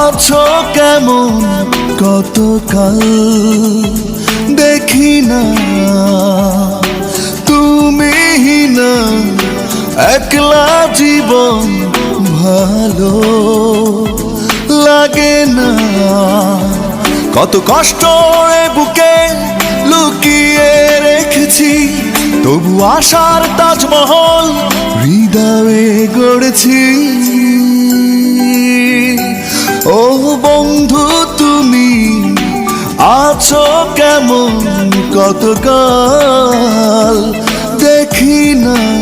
আছো কেমন কতকাল দেখি না। তুমি না একলা জীবন ভালো লাগে না। কত কষ্ট বুকে লুকিয়ে রেখেছি, তবু আশার তাজমহল হৃদয়ে গড়েছি। বন্ধু তুমি আছো কেমন কতকাল? দেখি না।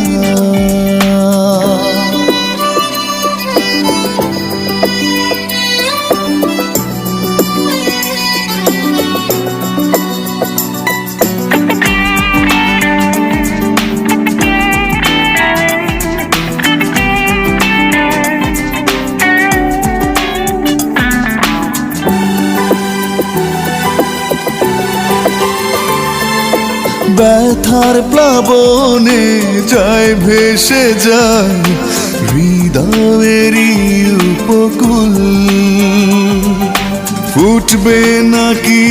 ব্যথার প্লাবনে যায়, ভেসে যায়, হৃদয়েরই উপকূল। ফুটবে নাকি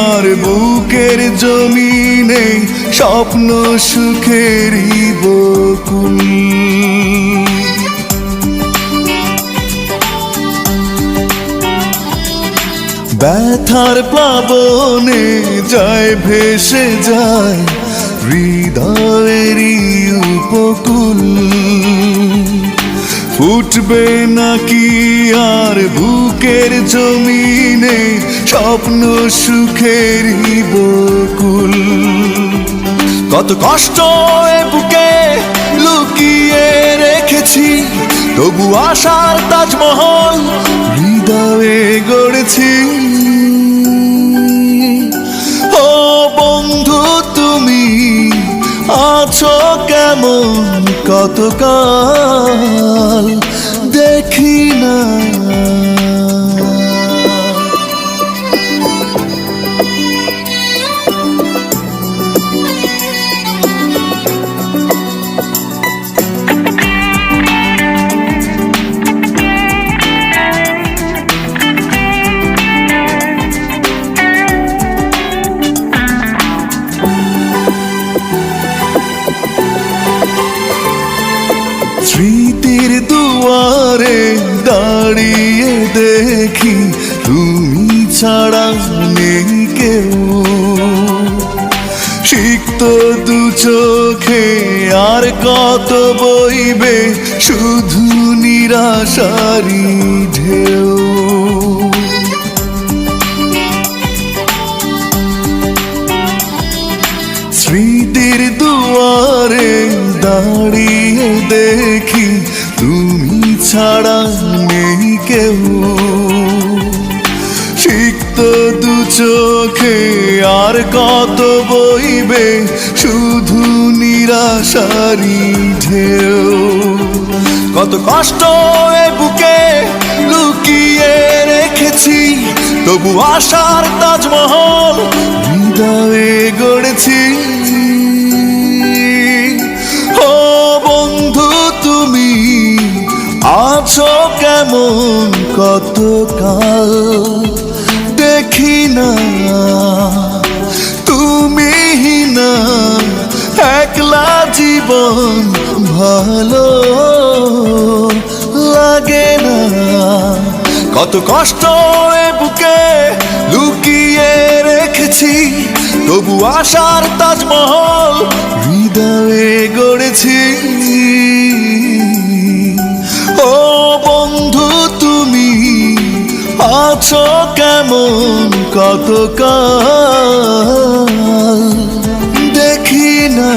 আর বুকের জমিনে স্বপ্ন সুখেরই বকুল। ব্যথার প্লাবনে যায়, ভেসে যায়, হৃদয়েরই উপকূল। ফুটবে নাকি আর বুকের জমিনে স্বপ্ন সুখের বকুল? কত কষ্ট বুকে লুকিয়ে রেখেছি, তবু আশার তাজমহল আছো কেমন কতকাল? দেখি না। দেখি তুমি ছাড়া নেই কেউ। সিক্ত দু চোখে আর কত বইবে শুধু নিরাশারি ঢেউ। স্মৃতির দুয়ারে দাঁড়িয়ে দেখি ছাড়া নেই কেউ। সিক্ত দু চোখে আর কত বইবে শুধু নিরাশারি ঢেউ। কত কষ্ট এ বুকে লুকিয়ে রেখেছি, তবু আশার তাজমহল হৃদয়ে গড়েছি। ও বন্ধু, তুমি আছো কেমন? কতকাল দেখি না তুমি না একলা জীবন ভালো লাগে না। কত কষ্ট বুকে লুকিয়ে রেখেছি, তবু আশার তাজমহল হৃদয়ে গড়েছি অন্ধকার দেখি না।